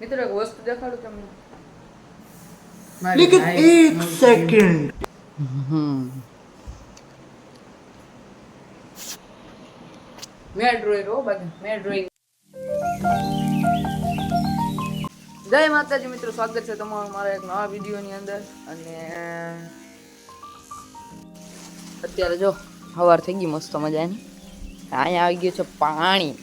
મિત્રો એક વસ્તુ દેખાડું તમને. લેકિન એક સેકન્ડ માતાજી મિત્રો સ્વાગત છે તમારું મારા એક નવા વિડીયોની અંદર. અને અત્યારે જો સવાર થઈ ગઈ મસ્ત મજા એની અહીંયા આવી ગયું છે પાણી.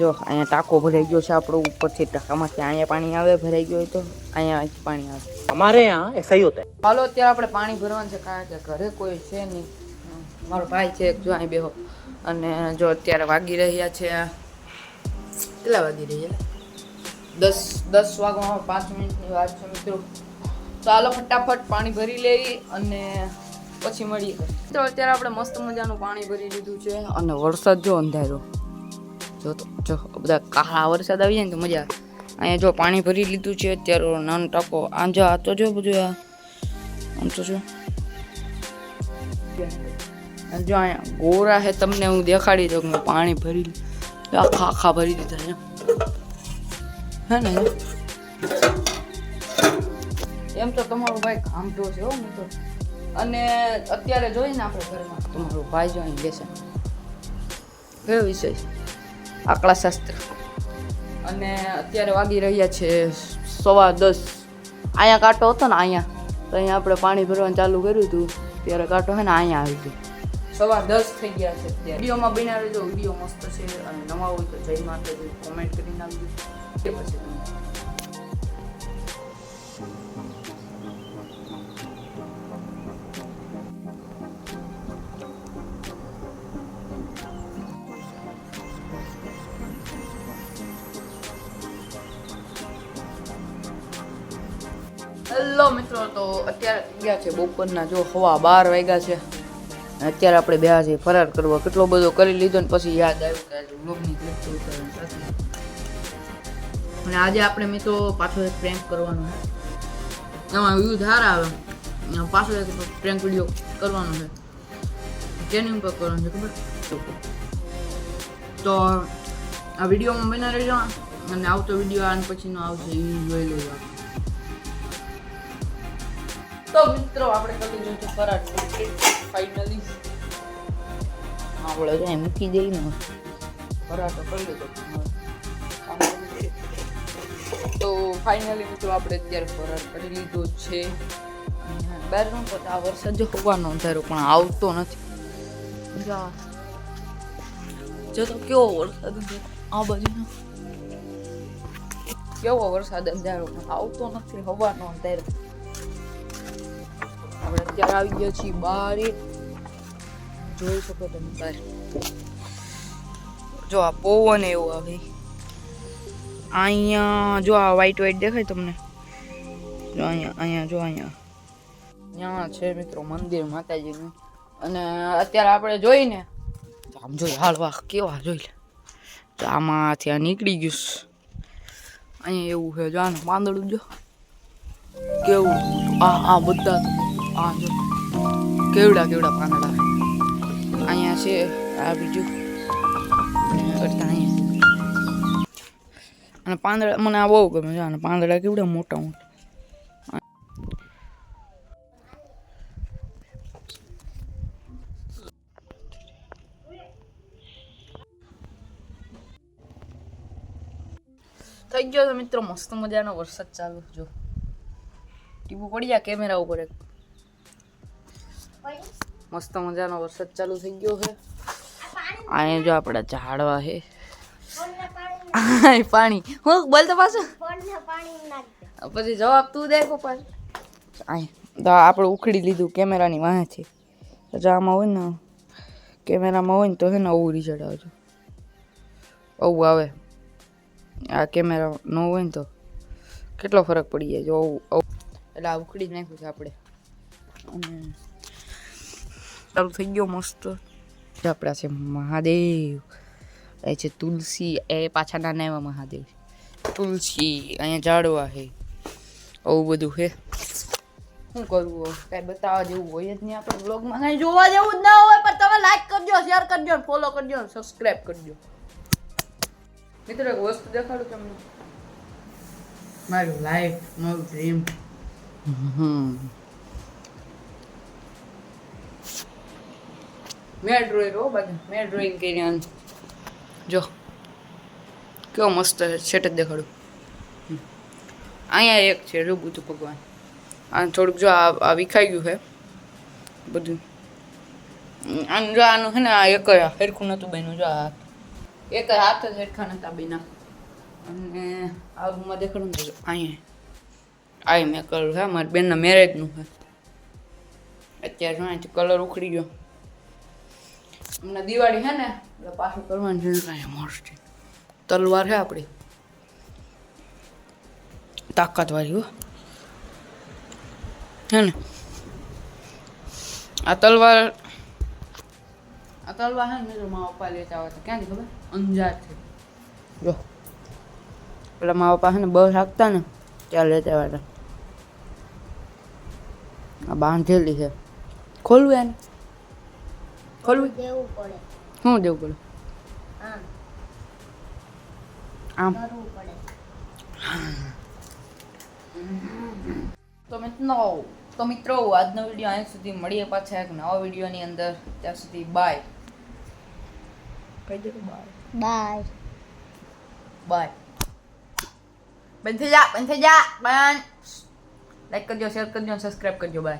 જો અહીંયા ટાંકો ભરાઈ ગયો છે આપણો ઉપરથી ટાંકામાંથી અહીંયા પાણી આવે ભરાઈ ગયો તો અહીંયા પાણી આવે. અમારે અહીંયા સહી હોતા હાલો અત્યારે આપણે પાણી ભરવાનું છે કારણ કે ઘરે કોઈ છે નહીં. મારો ભાઈ છે જો અહીં બેહો. અને જો અત્યારે વાગી રહ્યા છે કેટલા વાગી રહ્યા દસ દસ વાગવામાં પાંચ મિનિટની વાત છે મિત્રો. ચાલો ફટાફટ પાણી ભરી લઈ અને પછી મળીએ. તો અત્યારે આપણે મસ્ત મજાનું પાણી ભરી લીધું છે અને વરસાદ જો અંધાર્યો. જો તો, જો, બધા કાળા વરસાદ આવી જાય ને તો મજા અહીંયા જો પાણી ભરી લીધું છે, અત્યારે નાનો ટાંકો આમ જો આ તો જો બધું આમ તો જો. જો અહીંયા ગોરા છે તમને હું દેખાડી દઉં મેં પાણી ભરી. આખા આખા ભરી દીધા છે. હે ને? એમ તો તમારો ભાઈ કામઢો છે હો મિત્રો. અને અત્યારે જોઈને આપણે ઘરમાં, તમારો ભાઈ જો અહીં બેસે. કયો વિષય આંકડા શાસ્ત્ર. અને અત્યારે વાગી રહ્યા છે સવા દસ. અહીંયા કાંટો હતો ને અહીંયા, તો અહીંયા આપણે પાણી ભરવાનું ચાલુ કર્યું હતું, ત્યારે કાંટો છે ને અહીંયા આવી ગયો. સવા દસ થઈ ગયા છે અત્યારે. વિડીયોમાં બનાવી દો વીડિયો મસ્ત છે, અને નવા હોય તો જય માતાજી કોમેન્ટ કરી નાખજો. એ પછી હેલો મિત્રો, તો અત્યારે ગયા છે બપોરના. જો હવા બાર વાગ્યા છે. અત્યારે આપણે બેહા છીએ ફરાર કરવો. કેટલો બધો કરી લીધો ને પછી યાદ આવ્યું કે વ્લોગની અને આજે આપણે મિત્રો પાછો એક પ્રેન્ક કરવાનો છે. એમાં વ્યૂ સારા આવે. પાછો એક પ્રેન્ક વીડિયો કરવાનો છે. ટ્રેનિંગ પર કરવાનું છે, ખબર? તો આ વિડીયોમાં બના રહેજો. અને આવતો વીડિયો આન પછીનો આવશે એ જોઈ લેજો. તો મિત્રો આપણે કરી છે ફરાટ ફાઇનલી આપણે તો મૂકી દઈ ને. ફરાટો કરી લીધો તો ફાઇનલી મિત્રો આપણે અત્યારે ફરાટ કરી લીધો છે. બહાર ન આ વરસાદ જો હોવાનો અંધારો પણ આવતો નથી. જો. તો કેવો વરસાદ આ બાજુનો. કેવો વરસાદ અંધારો પણ આવતો નથી હોવાનો અંધારો. અત્યારે આવી ગયા છીએ બહાર જોઈ શકો તમે બહાર જો આ પવન એવો આવે. અહીંયા જો આ વ્હાઈટ વ્હાઈટ દેખાય તમને? જો અહીંયા અહીંયા, જો અહીંયા. ત્યાં છે મિત્રો મંદિર માતાજીનું. અને અત્યારે આપણે જોઈને આમ જોઈ હાલવા કેવા જોઈ લે. તો આમાંથી આ નીકળી ગયું અહીંયા એવું છે, જો આને પાંદડું જો. કેવું? આ આ બધા આ જો. કેવડા કેવડા પાંદડા. અહીંયા છે, આ બીજું. અહીંયા અને પાંદડા, મને આ બહુ ગમે છે, અને પાંદડા કેવડા મોટા મોટા. થઈ ગયો મિત્રો, મસ્ત મજાનો વરસાદ ચાલુ જો. ટીપુ પડી જાય, કેમેરા ઉપર એક. મસ્ત મજાનો વરસાદ ચાલુ થઈ ગયો છે. અહીંયા જો આપણા ઝાડવા છે. પાણી હું બોલ તો પાછું. પછી જવાબ તું દે પપ્પા. તો આપણે ઉખડી લીધું કેમેરાની વાંચી જો આમાં હોય ને કેમેરામાં હોય ને તો છે ને આવું રિઝલ્ટ આવજો. આવું આવે. આ કેમેરા ન હોય ને તો કેટલો ફરક પડી જાય જો આવું. એટલે આ ઉખડી જ નાખ્યું છે આપણે. અને ચાલુ થઈ ગયો મસ્ત. આપણા છે મહાદેવ. એ છે તુલસી એ પાછા નાના એવા મહાદેવ તુલસી અહીંયા ઝાડવા છે. આવું બધું છે. શું કરવું? કાંઈ બતાવવા જેવું હોય જ નહીં આપણે બ્લોગમાં કાંઈ જોવા જેવું જ ના હોય પણ તમે લાઈક કરજો શેર કરજો ફોલો કરજો સબસ્ક્રાઈબ કરજો. મિત્રો એક વસ્તુ દેખાડું તમને. મારું લાઈફ મારું ડ્રીમ મેં ડ્રોઈંગ હો બધા મેં ડ્રોઈંગ કરી આમ. જો. કેવો મસ્ત સેટ જ દેખાડું. અહીંયા એક છે જો બુદ્ધ ભગવાન. આ થોડુંક જો આ વિખાઈ ગયું છે, બધું. આમ જો આનું છે ને, આ એક હરખું નહોતું બન્યું, જો આ એક હાથ જ હેરખા નહોતા બેના અને આ રૂમમાં દેખાડું ને અહીંયા. આ મેં કલર છે, મારી બેનના મેરેજનું છે. અત્યારે જો કલર ઉખડી ગયો. હમણાં દિવાળી છે ને, એટલે પાછું કરવાનું કાંઈ મસ્ત તલવાર છે આપણી તાકાતવાળી હો. હે ને? આ તલવાર આ તલવાર છે ને મા મારા પપ્પા લેતા આવે તો ક્યાંથી ખબર? અંજાર છે. જો. પેલા મારા પપ્પા છે ને બસ હાંકતા ને ત્યાં લેતા આવ્યા હતા. આ બાંધેલી છે ખોલવું એને? ખોલવું? દેવું પડે. શું દેવું પડે? આમ. આમ. કરવું પડે. તો મિત્રો તો મિત્રો આજનો વીડિયો અહીં સુધી મળીએ પાછા એક નવા વિડીયોની અંદર. ત્યાં સુધી બાય કહી દે બાય બાય બાય બંધ થઈ જા બંધ થઈ જા બંધ. લાઈક કરજો શેર કરજો સબસ્ક્રાઈબ કરજો. બાય